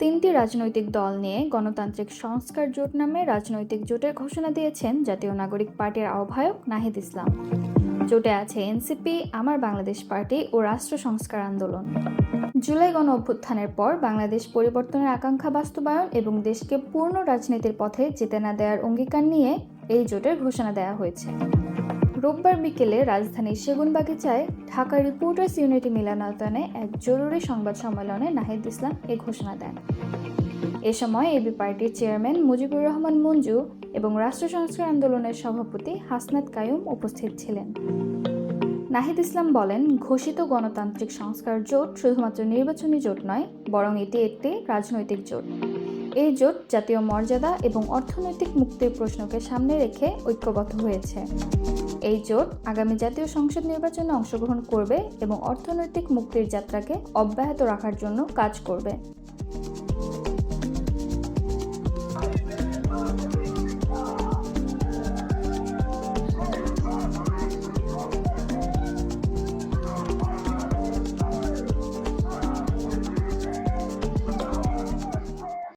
তিনটি রাজনৈতিক দল নিয়ে গণতান্ত্রিক সংস্কার জোট নামে রাজনৈতিক জোটের ঘোষণা দিয়েছেন জাতীয় নাগরিক পার্টির আহ্বায়ক নাহিদ ইসলাম। জোটে আছে এনসিপি, আমার বাংলাদেশ পার্টি ও রাষ্ট্র সংস্কার আন্দোলন। জুলাই গণ অভ্যুত্থানের পর বাংলাদেশ পরিবর্তনের আকাঙ্ক্ষা বাস্তবায়ন এবং দেশকে পূর্ণ রাজনীতির পথে যেতে না দেওয়ার অঙ্গীকার নিয়ে এই জোটের ঘোষণা দেওয়া হয়েছে। রোববার বিকেলে রাজধানীর সেগুনবাগিচায় ঢাকা রিপোর্টার্স ইউনিটি মিলনায়তনে এক জরুরি সংবাদ সম্মেলনে নাহিদ ইসলাম এ ঘোষণা দেন। এ সময় এবি পার্টির চেয়ারম্যান মুজিবুর রহমান মঞ্জু এবং রাষ্ট্র সংস্কার আন্দোলনের সভাপতি হাসনাত কায়ুম উপস্থিত ছিলেন। নাহিদ ইসলাম বলেন, ঘোষিত গণতান্ত্রিক সংস্কার জোট শুধুমাত্র নির্বাচনী জোট নয়, বরং এটি একটি রাজনৈতিক জোট। এই জোট জাতীয় মর্যাদা এবং অর্থনৈতিক মুক্তির প্রশ্নকে সামনে রেখে ঐক্যবদ্ধ হয়েছে। এই জোট আগামী জাতীয় সংসদ নির্বাচনে অংশগ্রহণ করবে এবং অর্থনৈতিক মুক্তির যাত্রাকে অব্যাহত রাখার জন্য কাজ করবে।